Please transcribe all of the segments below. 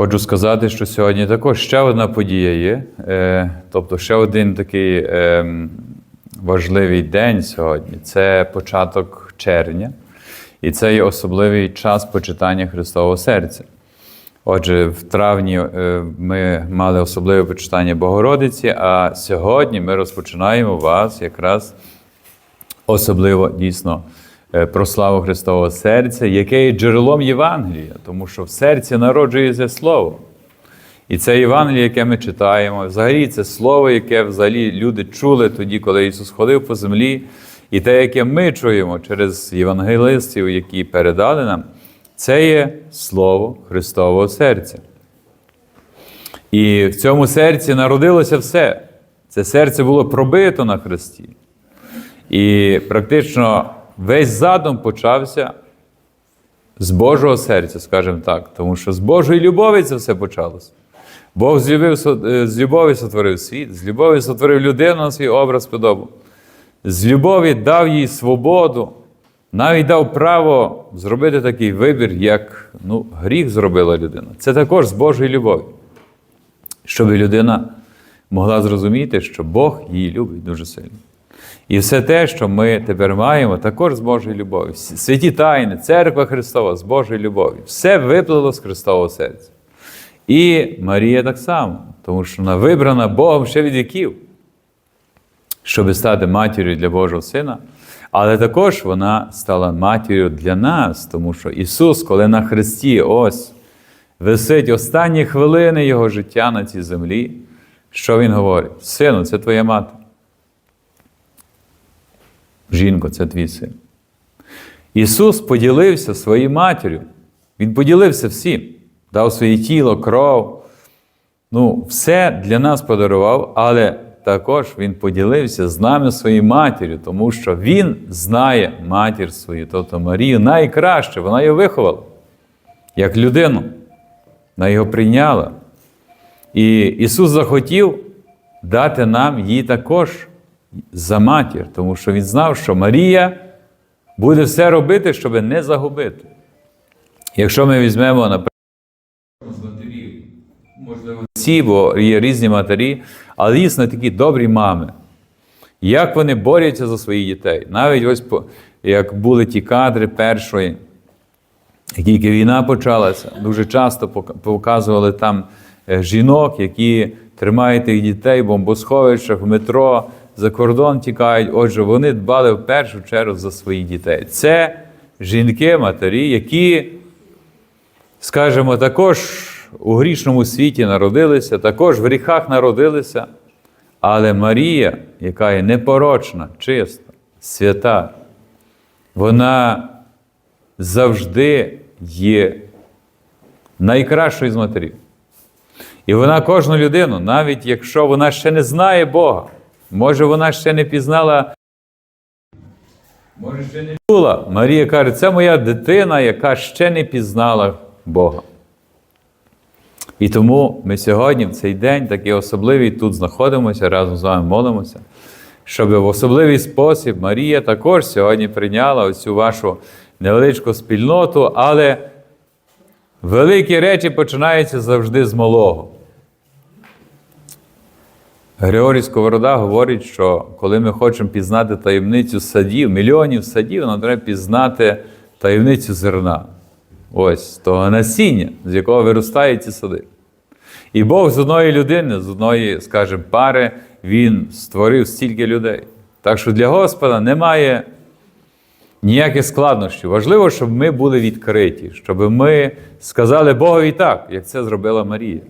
Хочу сказати, що сьогодні також ще одна подія є. Е, тобто ще один такий е, важливий день сьогодні це початок червня, і це є особливий час почитання Христового серця. Отже, в травні е, ми мали особливе почитання Богородиці, а сьогодні ми розпочинаємо вас якраз особливо дійсно про славу Христового серця, яке є джерелом Євангелія, тому що в серці народжується Слово. І це Євангеліє, яке ми читаємо, взагалі це слово, яке взагалі люди чули тоді, коли Ісус ходив по землі, і те, яке ми чуємо через євангелистів, які передали нам, це є Слово Христового серця. І в цьому серці народилося все. Це серце було пробито на Христі. І практично весь задум почався з Божого серця, скажімо так, тому що з Божої любові це все почалося. Бог з любові, з любові сотворив світ, з любові сотворив людину на свій образ подобу. З любові дав їй свободу, навіть дав право зробити такий вибір, як ну, гріх зробила людина. Це також з Божої любові. Щоб людина могла зрозуміти, що Бог її любить дуже сильно. І все те, що ми тепер маємо, також з Божої любові. Святі тайни, церква Христова з Божої любові. Все виплило з Христового серця. І Марія так само, тому що вона вибрана Богом ще від віків, щоб стати матір'ю для Божого Сина. Але також вона стала матір'ю для нас, тому що Ісус, коли на Христі ось висить останні хвилини Його життя на цій землі, що Він говорить? Сину, це твоя мати. Жінко, це твій син. Ісус поділився своєю матір'ю. Він поділився всім, дав своє тіло, кров. Ну, все для нас подарував, але також Він поділився з нами своєю матір'ю, тому що Він знає матір свою, тобто Марію найкраще, вона його виховала як людину. Вона його прийняла. І Ісус захотів дати нам її також за матір, тому що Він знав, що Марія буде все робити, щоб не загубити. Якщо ми візьмемо, наприклад, з матерів, можливо, ці, бо є різні матері, але дійсно такі добрі мами. Як вони борються за своїх дітей. Навіть ось як були ті кадри першої, як тільки війна почалася, дуже часто показували там жінок, які тримають тих дітей в бомбосховищах, в метро, за кордон тікають. Отже, вони дбали в першу чергу за своїх дітей. Це жінки, матері, які, скажімо, також у грішному світі народилися, також в гріхах народилися. Але Марія, яка є непорочна, чиста, свята, вона завжди є найкращою з матерів. І вона кожну людину, навіть якщо вона ще не знає Бога, може вона ще не пізнала, може ще не чула. Марія каже, це моя дитина, яка ще не пізнала Бога. І тому ми сьогодні, в цей день, такий особливий, тут знаходимося, разом з вами молимося, щоб в особливий спосіб Марія також сьогодні прийняла оцю вашу невеличку спільноту, але великі речі починаються завжди з малого. Григорій Сковорода говорить, що коли ми хочемо пізнати таємницю садів, мільйонів садів, нам треба пізнати таємницю зерна. Ось того насіння, з якого виростають ці сади. І Бог з одної людини, з одної, скажімо, пари, Він створив стільки людей. Так що для Господа немає ніяких складнощів. Важливо, щоб ми були відкриті, щоб ми сказали Богові так, як це зробила Марія.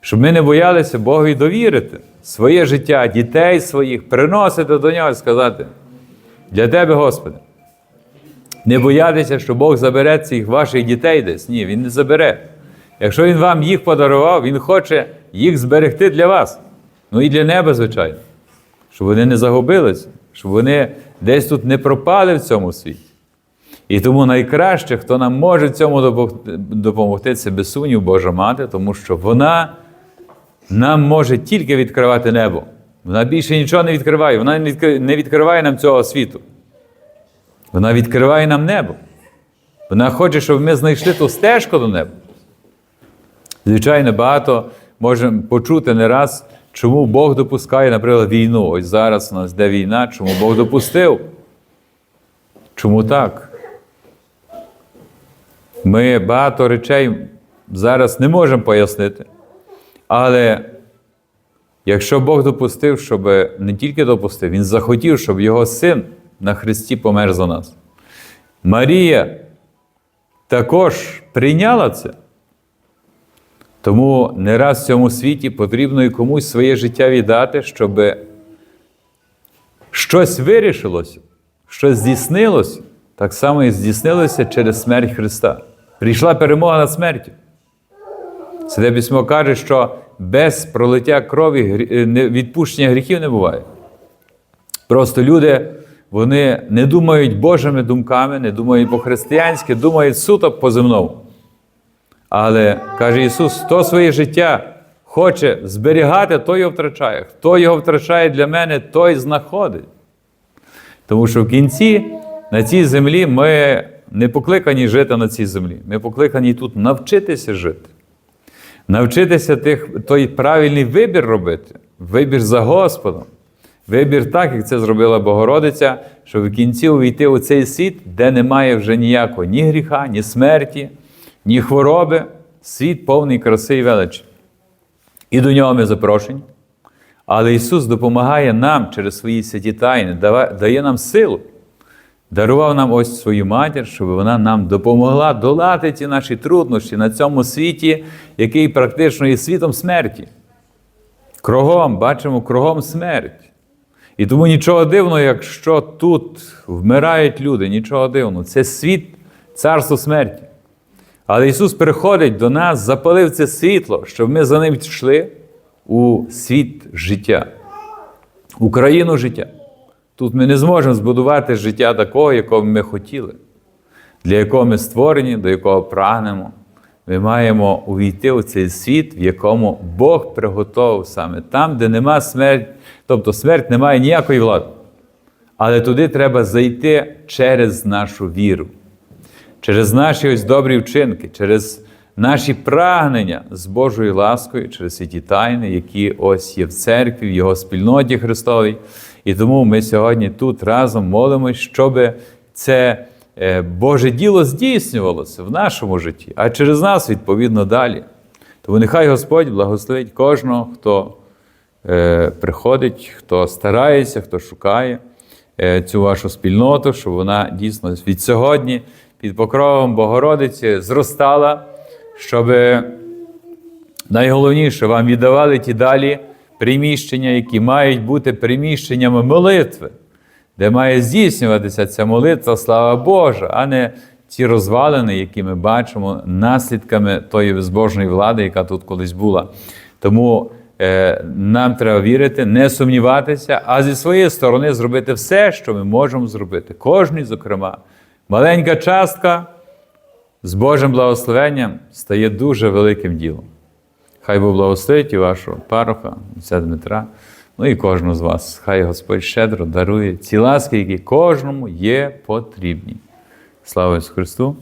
Щоб ми не боялися Богові довірити своє життя, дітей своїх, приносити до нього і сказати: для тебе, Господи. Не боятися, що Бог забере цих ваших дітей десь. Ні, Він не забере. Якщо Він вам їх подарував, Він хоче їх зберегти для вас. Ну і для неба, звичайно. Щоб вони не загубилися, щоб вони десь тут не пропали в цьому світі. І тому найкраще, хто нам може цьому допомогти, це без сумнів Божа Мати, тому що вона нам може тільки відкривати небо. Вона більше нічого не відкриває, вона не відкриває нам цього світу. Вона відкриває нам небо. Вона хоче, щоб ми знайшли ту стежку до неба. Звичайно, багато можемо почути не раз, чому Бог допускає, наприклад, війну. Ось зараз у нас йде війна, чому Бог допустив? Чому так? Ми багато речей зараз не можемо пояснити. Але якщо Бог допустив, щоб не тільки допустив, Він захотів, щоб його син на Христі помер за нас. Марія також прийняла це. Тому не раз в цьому світі потрібно і комусь своє життя віддати, щоб щось вирішилося, щось здійснилося, так само і здійснилося через смерть Христа. Прийшла перемога над смертю. Святе письмо каже, що без пролиття крові відпущення гріхів не буває. Просто люди вони не думають Божими думками, не думають по-християнськи, думають суто по-земному. Але каже Ісус, хто своє життя хоче зберігати, той його втрачає. Хто його втрачає для мене, той знаходить. Тому що в кінці на цій землі ми не покликані жити на цій землі. Ми покликані тут навчитися жити. Навчитися тих, той правильний вибір робити, вибір за Господом. Вибір так, як це зробила Богородиця, щоб в кінці увійти у цей світ, де немає вже ніякого ні гріха, ні смерті, ні хвороби, світ повний краси і величі. І до нього ми запрошені. Але Ісус допомагає нам через свої святі тайни, дає нам силу. Дарував нам ось свою матір, щоб вона нам допомогла долати ці наші труднощі на цьому світі, який практично є світом смерті. Кругом, бачимо, кругом смерть. І тому нічого дивного, якщо тут вмирають люди, нічого дивного. Це світ, царство смерті. Але Ісус приходить до нас, запалив це світло, щоб ми за ним йшли у світ життя, у країну життя. Тут ми не зможемо збудувати життя такого, якого ми хотіли, для якого ми створені, до якого прагнемо. Ми маємо увійти у цей світ, в якому Бог приготував саме там, де нема смерті, тобто смерть не має ніякої влади. Але туди треба зайти через нашу віру, через наші ось добрі вчинки, через наші прагнення з Божою ласкою, через святі тайни, які ось є в церкві, в Його спільноті Христовій. І тому ми сьогодні тут разом молимось, щоб це е, Боже діло здійснювалося в нашому житті, а через нас, відповідно, далі. Тому нехай Господь благословить кожного, хто е, приходить, хто старається, хто шукає е, цю вашу спільноту, щоб вона дійсно від сьогодні під покровом Богородиці зростала, щоб найголовніше вам віддавали ті далі приміщення, які мають бути приміщеннями молитви, де має здійснюватися ця молитва, слава Божа, а не ці розвалини, які ми бачимо наслідками тої безбожної влади, яка тут колись була. Тому е, нам треба вірити, не сумніватися, а зі своєї сторони зробити все, що ми можемо зробити. Кожний, зокрема, маленька частка з Божим благословенням стає дуже великим ділом. Хай Бог благословить і вашого пароха, отця Дмитра, ну і кожного з вас. Хай Господь щедро дарує ці ласки, які кожному є потрібні. Слава Ісусу Христу!